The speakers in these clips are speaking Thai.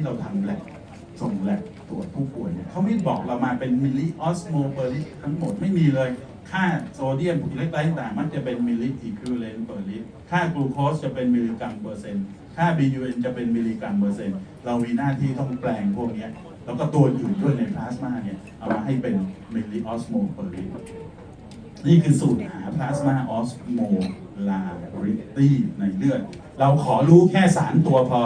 ที่เราทำแลบส่งแลบตรวจผู้ป่วยเนี่ยเขาไม่บอกเรามาเป็นมิลลิออสโมเปอร์ลิตทั้งหมดไม่มีเลย ค่าโซเดียมอิเล็กไตต่างๆมันจะเป็นมิลลิอีคิวเลนเปอร์ลิตค่ากลูโคสจะเป็นมิลลิกรัมเปอร์เซ็นต์ค่า BUN จะเป็นมิลลิกรัมเปอร์เซ็นต์เรามีหน้าที่ต้องแปลงพวกนี้แล้วก็ตัวอื่นด้วยในพลาสมาเนี่ยเอามาให้เป็นมิลลิออสโมเปอร์ลิตนี่คือสูตรหาพลาสมาออสโมลาริตี้ในเลือด เราขอรู้แค่สารตัวพอ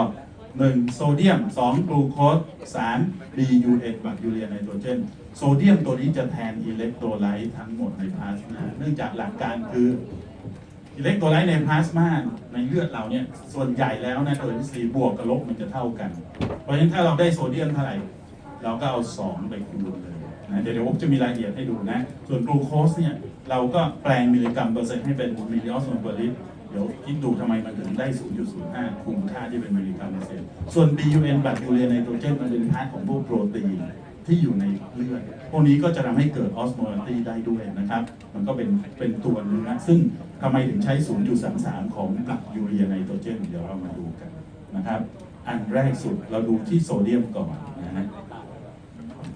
1. โซเดียม 2. กลูโคส 3. BUN บัตยูเรียไนโตรเจนโซเดียมตัวนี้จะแทนอิเล็กโทรไลต์ทั้งหมดในพลาสมาเนื่องจากหลักการคืออิเล็กโทรไลต์ในพลาสมาในเลือดเราเนี่ยส่วนใหญ่แล้วนะโดยทฤษฎีบวกกับลบมันจะเท่ากัน เพราะฉะนั้นถ้าเราได้โซเดียมเท่าไหร่ เราก็เอา 2 ไปคูณเลยนะเดี๋ยวเดี๋ยวผมจะมีรายละเอียดให้ดูนะ ส่วนกลูโคสเนี่ยเราก็แปลงมิลลิกรัมเปอร์เซ็นต์ให้เป็นมิลลิออสโมเปอร์ลิตร ดี๋ยวคิดดูทำไมมันถึงได้ 0.05คูณค่าที่เป็นมิลลิกรัมเปอร์เซ็นต์ส่วน BUN บัตยูเรียไนโตรเจนมันเป็นพาร์ทของพวกโปรตีนที่อยู่ในเลือด พวกนี้ก็จะทำให้เกิดออสโมลารีได้ด้วยนะครับ มันก็เป็นเป็นตัวเนื้อซึ่งทำไมถึงใช้ 0.33 ของบัตยูเรียไนโตรเจน เดี๋ยวเรามาดูกันนะครับ อันแรกสุดเราดูที่โซเดียมก่อนนะฮะ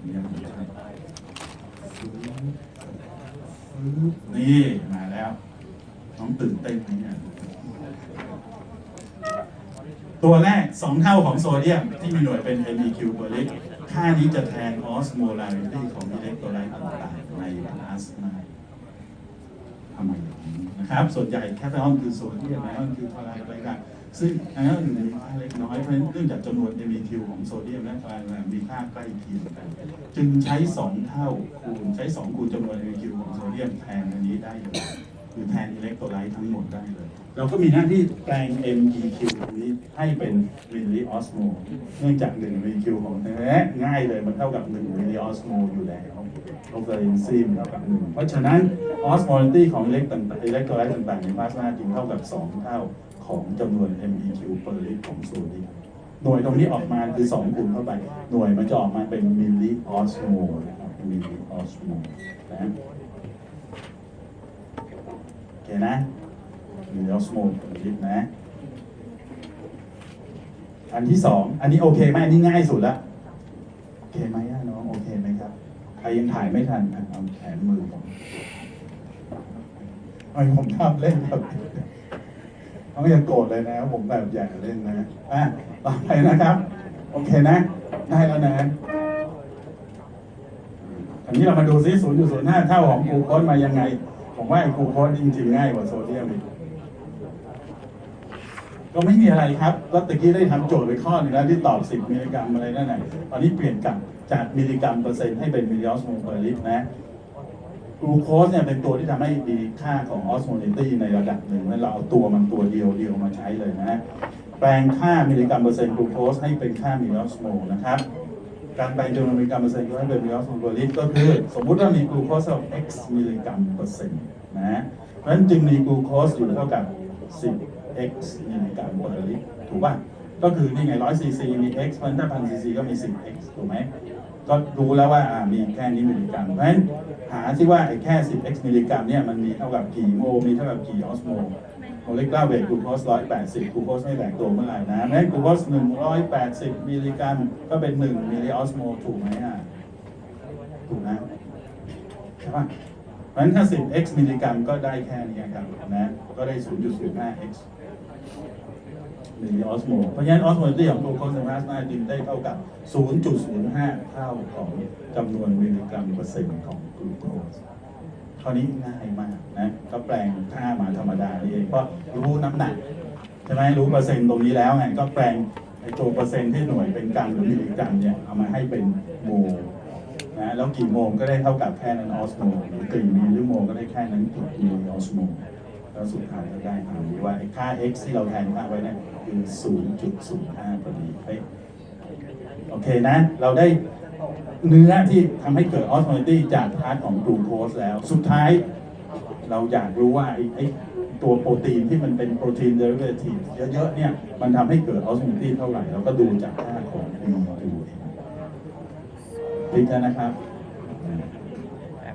นี่ยนะครับนี่มาแล้ว น้องตื่นเต้นไหมเนี่ย ตัวแรก 2 เท่าของโซเดียม ที่มีหน่วยเป็น MEQ per liter ค่านี้จะแทน osmolarity ของอิเล็กโทรไลต์ต่างๆในพลาสมาทำไมอย่างนี้นะครับ ส่วนใหญ่แคปไอออนคือโซเดียมไอออนคือคลอไรด์อะไรกันซึ่งไอออนอยู่ในค่าเล็กน้อยเพราะนั้นเนื่องจากจำนวน MEQ ของโซเดียมและคลอไรด์มีค่าใกล้เคียงกัน จึงใช้ 2 เท่าคูณใช้ 2 คูณจำนวน MEQ ของโซเดียมแทนอันนี้ได้เลย คือแทนอิเล็กโทรไลต์ทั้งหมดได้เลย เราก็มีหน้าที่แปลง MEQ ตรงนี้ให้เป็นมิลลิออสโมเนื่องจาก1 MEQ ของแท้ง่ายเลยมันเท่ากับ1มิลลิออสโมอยู่แล้วโลกเอนซีมเท่ากับ1เพราะฉะนั้นออสโมลิตี้ของอิเล็กต่างๆอิเล็กโทรไลต์ต่างๆในพลาสมาจึงเท่ากับ 2 เท่าของจำนวน MEQ per liter ของโซเดียมหน่วยตรงนี้ออกมาคือ2คูณเข้าไป หน่วยมันจะออกมาเป็นมิลลิออสโมนะครับมิลลิออสโมนะ เคนะมีออสโมลิตนะ อันที่สองอันนี้โอเคไหมอันนี้ง่ายสุดละโอเคไหมน้องโอเคไหมครับใครยังถ่ายไม่ทันเอาแขนมือผมไอผมทำเล่นครับน้องอย่าโกรธเลยนะ ผมแบบอยากเล่นนะอะต่อไปนะครับ โอเคนะ ได้แล้วนะอันนี้เรามาดูซิ0.05เท่าของกูโคสมายังไง ผมว่าไอ้กลูโคสจริงๆง่ายกว่าโซเดียมอีกก็ไม่มีอะไรครับก็ตะกี้ได้ทำโจทย์ไปข้อหนึงแล้วที่ตอบ 10 มิลลิกรัมอะไรนั่นน่ะตอนนี้เปลี่ยนกลับจากมิลลิกรัมเปอร์เซ็นต์ให้เป็นมิลลิออสโมเปอร์ลิตรนะกลูโคสเนี่ยเป็นตัวที่ทำให้มีค่าของออสโมลิตี้ในระดับหนึ่งแล้วเราเอาตัวมันตัวเดียวเดียวมาใช้เลยนะแปลงค่ามิลลิกรัมเปอร์เซ็นต์กลูโคสให้เป็นค่ามิลลิออสโมนะครับ การแปลงจำนวนมิลลิกรัมเปอร์เซ็นต์ให้เป็นมิลลิออสโมเปอร์ลิตรก็คือ สมมุติว่ามีกลูโคสเท่ากับ x มิลลิกรัมเปอร์เซ็นต์นะเพราะฉะนั้นจึงมีกลูโคสอยู่เท่ากับ 10 x มิลลิกรัมเปอร์ลิตรถูกป่ะก็คือนี่ไง100ซีซีมี x เพราะถ้าพันซีซีก็มี 10 x ถูกไหมก็รู้แล้วว่าามีแค่นี้มิลลิกรัมเพราะฉะนั้นหาที่ว่าไอ้แค่ 10 x มิลลิกรัมเนี่ยมันมีเท่ากับกี่โมลมีเท่ากับกี่ออสโมล โมเลกุลาเวทกลูโคส180กลูโคสไม่แตกตัวเมื่อไหร่นะเพราะฉะนั้นกลูโคส180 มิลลิกรัมก็เป็น 1 มิลลิออสโมลถูกไหมอะ ถูกนะ ใช่ป่ะเพราะฉะนั้นถ้า 10x มิลลิกรัมก็ได้แค่นี้ครับนะ ก็ได้ 0.05x มิลลิออสโมลเพราะฉะนั้นออสโมลที่ของกลูโคสในพลาสมาจึงได้เท่ากับ 0.05 เท่าของจำนวนมิลลิกรัมเปอร์เซ็นต์ของกลูโคส คราวนี้ง่ายมากนะก็แปลงค่ามาธรรมดาเองเพราะรู้น้ำหนักใช่ไหมรู้เปอร์เซ็นต์ตรงนี้แล้วไงก็แปลงไอ้ตัวเปอร์เซ็นต์ที่หน่วยเป็นกรัมหรือมิลลิกรัมเนี่ยเอามาให้เป็นโมลนะแล้วกี่โมงก็ได้เท่ากับแค่นั้นออสโมหรือกี่มิลลิโมลก็ได้แค่นั้นกี่มิลลิออสโมแล้วสุดท้ายก็ได้ตามนี้ว่าไอ้ค่า x ที่เราแทนค่าไว้เนะคือ 0.05พอดีโอเคนะ เราได้ เนื้อที่ทำให้เกิดออสโมลิตี้จากพาร์ทของกลูโคสแล้ว สุดท้าย เราอยากรู้ว่าไอ้ไอ้ตัวโปรตีนที่มันเป็นโปรตีนเดริเวทีฟเยอะๆเนี่ยมันทำให้เกิดออสโมลิตี้เท่าไหร่เราก็ดูจากค่าของ B ดูเองพลิกแล้วนะครับ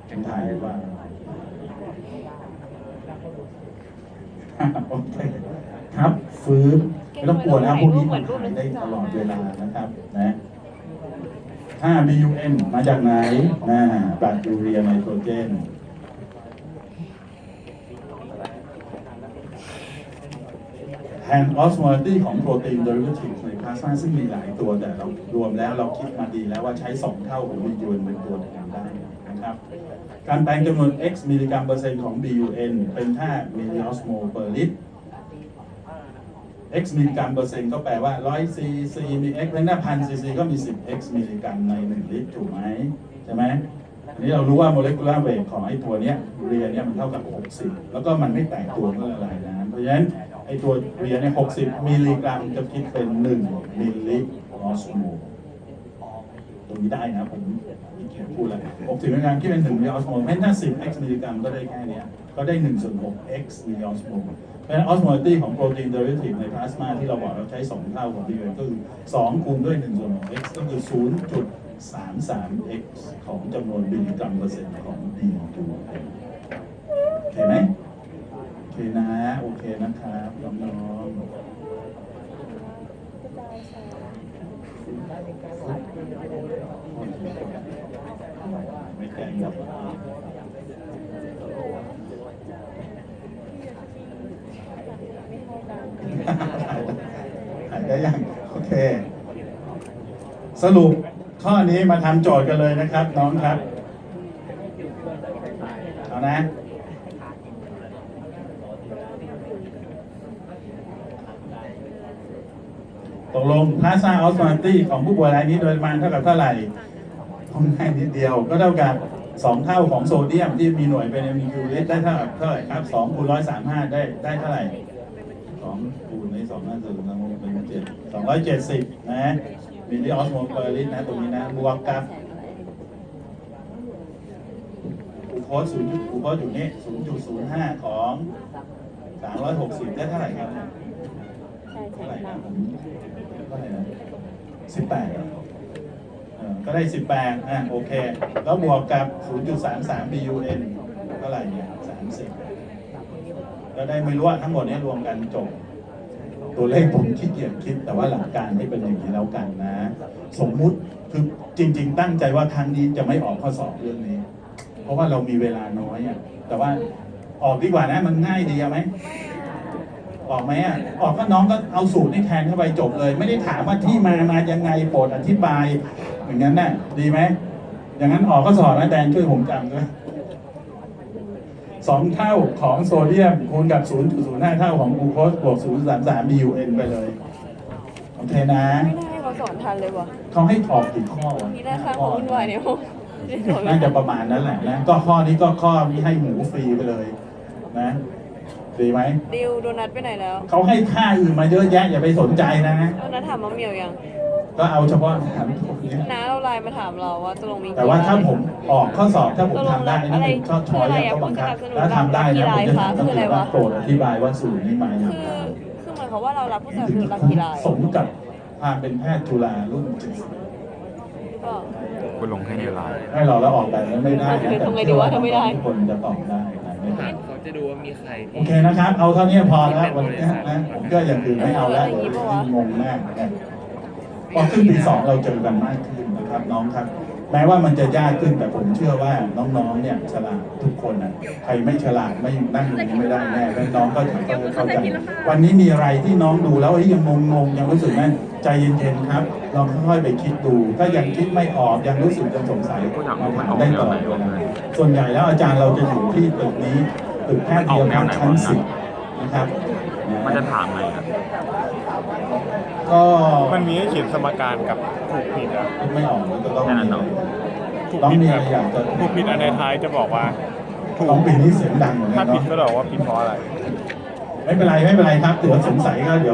เป็นถ่ายว่าโอเคครับฟื้นไม่ต้องกลัวนะครับพวกนี้มันขายได้ตลอดเวลานะครับนะ 5 BUN มาจากไหนนะปราดยูเรียไนโตรเจนแทนออสโมลิตี้ของโปรตีนโดยวิธีในพลาสมาซึ่งมีหลายตัวแต่เรารวมแล้วเราคิดมาดีแล้วว่าใช้ 2 เท่าของ BUN เป็นตัวแทนได้นะครับการแปลงจำนวน x มิลลิกรัมเปอร์เซ็นต์ของ BUN เป็นค่ามิลลิออสโมลเปอร์ลิตร x มิลลิกรัมเปอร์เซ็นต์ก็แปลว่า100 cc มี x เป็นหน้าพัน cc ก็มี 10 x มิลลิกรัมใน 1 ลิตรถูกไหมใช่ไหมอันนี้เรารู้ว่าโมเลกุลาร์เวทของไอ้ตัวเนี้ยเรียนเนี่ยมันเท่ากับ 60 แล้วก็มันไม่แตกตัวเมื่อละลายน้ำเพราะฉะนั้นไอ้ตัวเรียนเนี่ย60 มิลลิกรัมจะคิดเป็น 1 มิลลิออสโมลตรงนี้ได้นะผม พูดแล้ว60มิลลิกรัมคิดเป็น1มิลลิออสโมลแม้ถ้า10 x มิลลิกรัมก็ได้แค่เนี้ยก็ได้1ส่วน6 x มิลลิออสโมลเพราะฉะนั้นออสโมลิตี้ของโปรตีนเดริเวทีฟในพลาสมาที่เราบอกเราใช้2เท่าของ BUN ก็คือ2คูณด้วย1ส่วน6 x ก็คือ0.33 x ของจำนวนมิลลิกรัมเปอร์เซ็นต์ของ BUN โอเคไหมโอเคนะโอเคนะครับน้องๆ ไม่แกล้งครับหายได้ยังโอเค สรุปข้อนี้มาทำโจทย์กันเลยนะครับ น้องครับ เอานะ ตกลงพลาซ่าออสมาตี้ของผู้ป่วยรายนี้โดยประมาณเท่ากับเท่าไหร่ค่างนิดเดียวก็เท่ากับ สองเท่าของโซเดียมที่มีหน่วยเป็นมิคิวลิตได้เท่ากับเท่าไหร่ครับสองคูณร้อยสามห้าได้ได้เท่าไหร่สองคูณในสองห้าศูนย์สองเป็นเจ็ดสองร้อยเจ็ดสิบนะมิลลิออสโมลเปอร์ลิตรนะตรงนี้นะบวกกับกูโคสศูนย์กูโคสอยู่นี่ศูนย์จุดศูนย์ห้าของสามร้อยหกสิบได้เท่าไหร่ครับเนี่ยใช่เท่าใช่ไหร่คนะรับผมเท่าไหร่นะสิบแปด ก็ได้สิบแปดอะโอเค แล้วบวกกับศูนย์จุดสามสาม BUN เท่าไหร่เนี่ยสามสิบก็ได้ไม่รู้ว่าทั้งหมดนี้รวมกันจบ ตัวเลขผมขี้เกียจคิด แต่ว่าหลักการให้เป็นอย่างนี้แล้วกันนะ สมมุติคือจริง ๆ ตั้งใจว่าครั้งนี้จะไม่ออกข้อสอบเรื่องนี้ เพราะว่าเรามีเวลาน้อยอะแต่ว่าออกดีกว่านะมันง่ายดีอะไหม ออกไหมอะออกก็น้องก็เอาสูตรนี่แทนเข้าไปจบเลย ไม่ได้ถามว่าที่มามายังไงโปรดอธิบาย อย่างนั้นน่ะดีไหมอย่างนั้นออกก็สอบนะแดนช่วยผมจำด้วยสองเท่าของโซเดียมคูณกับ 0.05 เท่าของกลูโคสบวก 0.33 BUN ไปเลย โอเคนะ ไม่ได้ให้เขาสอนทันเลยวะเขาให้ตอบกี่ข้อวะนี่นะคะของวุ่นวายเนี่ยผมไม่สอนไม่น่าทัจะนประมาณนั้นแหละนะ ก็ข้อนี้ก็ข้อนี้ให้หมูฟรีไปเลยนะ ดีไหมดิวโดนัทไปไหนแล้วเขาให้ค่าอื่นมาเยอะแยะอย่าไปสนใจนะโดนัทถามมะเหมียวยังก็เอาเฉพาะถามพวกนี้น้าเราไลน์มาถามเราว่าตกลงมีแต่ว่าถ้าผมออกข้อสอบถ้าผมทำได้นี่เป็นข้อช้อยอะไรอะเขาบังคับผู้สนับสนุนถ้าทำได้นะผมจะถามคืออะไรวะโปรดอธิบายว่าสูตรนี้มาอย่างคือไรคือเหมือนเขามว่าเรารับผู้สนับสนุนรักกีฬาสมกับความเป็นแพทย์จุฬารุ่น70ก็คุณลงให้ในไลน์ให้เราแล้วออกแบบนั้นไม่ได้นะทำไงดีวะทำไม่ได้ทุกคนจะตอบได้นะไม่ได้ เขาจะดูว่ามีใครโอเคนะครับ เอาเท่านี้พอแล้ววันนี้นะผมก็อย่างอื่นไม่เอาแล้วเดี๋ยวงงมากนะพอขึ้นปีสองเราเจอกันมากขึ้นนะครับน้องครับ แม้ว่ามันจะยากขึ้นแต่ผมเชื่อว่าน้องๆ เนี่ยฉลาดทุกคนนะใครไม่ฉลาดไม่นั่งอย่างนี้ไม่ได้แน่แล้วน้องก็จะเข้าใจ วันนี้มีอะไรที่น้องดูแล้วเอ้ยยังงงๆยังรู้สึกไหมใจเย็นๆครับลองค่อยๆไปคิดดู ถ้ายังคิดไม่ออกยังรู้สึกยังสงสัยมาถามได้ตลอดเวลาส่วนใหญ่แล้วอาจารย์เราจะอยู่ที่ตึกนี้ตึกแพทย์เดียวกันชั้นสิบ นะครับมันจะถามไงอะก็มันมีให้เขียนสมการกับถูกผิดอะคิดไม่ออกแล้วก็ต้องแค่นั้นมีเนาะถูกต้องผิดมีแบอะไรบอยากจะถูกผิดอันในท้ายจะบอกว่า ถูก ต้องปีนี้เสียงดังเหมือนกัถ้านผิดเนาะก็บอกว่าผิดเพราะอะไร ไม่เป็นไรไม่เป็นไรครับเดี๋ยวสงสัยก็เดี๋ยว